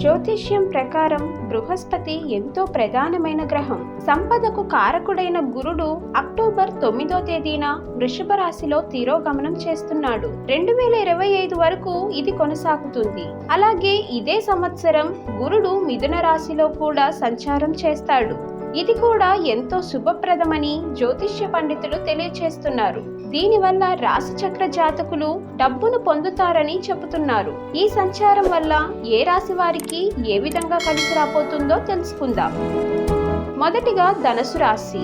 జ్యోతిష్యం ప్రకారం బృహస్పతి ఎంతో ప్రధానమైన గ్రహం. సంపదకు కారకుడైన గురుడు అక్టోబర్ తొమ్మిదో తేదీన వృషభ రాశిలో తిరోగమనం చేస్తున్నాడు. రెండు వేల ఇరవై ఐదు వరకు ఇది కొనసాగుతుంది. అలాగే ఇదే సంవత్సరం గురుడు మిథున రాశిలో కూడా సంచారం చేస్తాడు. ఇది కూడా ఎంతో శుభప్రదమని జ్యోతిష్య పండితులు తెలియచేస్తున్నారు. దీనివల్ల రాశిచక్ర జాతకులు డబ్బును పొందుతారని చెబుతున్నారు. ఈ సంచారం వల్ల ఏ రాశి వారికి ఏ విధంగా కలిసి రాబోతుందో తెలుసుకుందాం. మొదటిగా ధనుసు రాశి.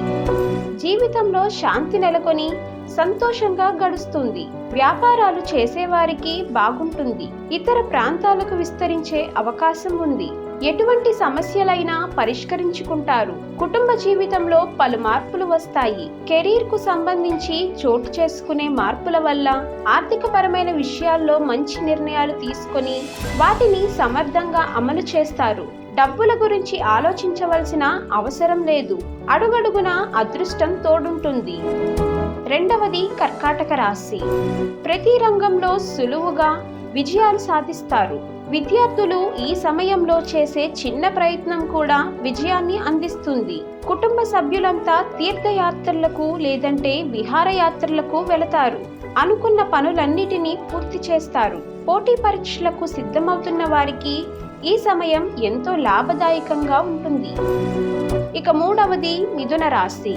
జీవితంలో శాంతి నెలకొని సంతోషంగా గడుస్తుంది. వ్యాపారాలు చేసేవారికి బాగుంటుంది. ఇతర ప్రాంతాలకు విస్తరించే అవకాశం ఉంది. ఎటువంటి సమస్యలైనా పరిష్కరించుకుంటారు. కుటుంబ జీవితంలో పలు మార్పులు వస్తాయి. కెరీర్కు సంబంధించి చోటు చేసుకునే మార్పుల వల్ల ఆర్థికపరమైన విషయాల్లో మంచి నిర్ణయాలు తీసుకొని వాటిని సమర్థంగా అమలు చేస్తారు. డబ్బుల గురించి ఆలోచించవలసిన అవసరం లేదు. అడుగడుగున అదృష్టం తోడుంటుంది. రెండవది కర్కాటక రాశి. ప్రతి రంగంలో సులువుగా విజయాలు సాధిస్తారు. విద్యార్థులు ఈ సమయంలో చేసే చిన్న ప్రయత్నం కూడా విజయాన్ని అందిస్తుంది. కుటుంబ సభ్యులంతా తీర్థయాత్రలకు లేదంటే విహారయాత్రలకు వెళతారు. అనుకున్న పనులన్నిటినీ పూర్తి చేస్తారు. పోటీ పరీక్షలకు సిద్ధమవుతున్న వారికి ఈ సమయం ఎంతో లాభదాయకంగా ఉంటుంది. ఇక మూడవది మిథున రాశి.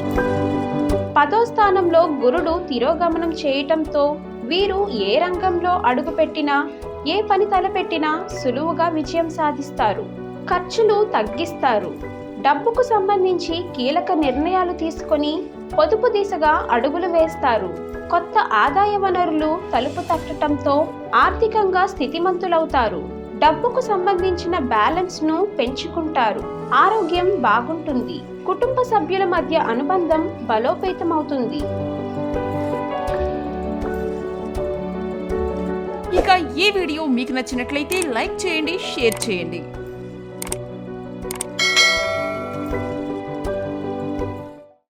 పదో స్థానంలో గురుడు తిరోగమనం చేయటంతో వీరు ఏ రంగంలో అడుగుపెట్టినా ఏ పని తలపెట్టినా సులువుగా విజయం సాధిస్తారు. ఖర్చులు తగ్గిస్తారు. డబ్బుకు సంబంధించి కీలక నిర్ణయాలు తీసుకొని పొదుపు దిశగా అడుగులు వేస్తారు. కొత్త ఆదాయ వనరులు తలుపు తట్టడంతో ఆర్థికంగా స్థితిమంతులవుతారు. డబ్బుకు సంబంధించిన బ్యాలెన్స్ను పెంచుకుంటారు. ఆరోగ్యం బాగుంటుంది. కుటుంబ సభ్యుల మధ్య అనుబంధం బలోపేతమవుతుంది. ఇక ఈ వీడియో మీకు నచ్చినట్లయితే లైక్ చేయండి షేర్ చేయండి.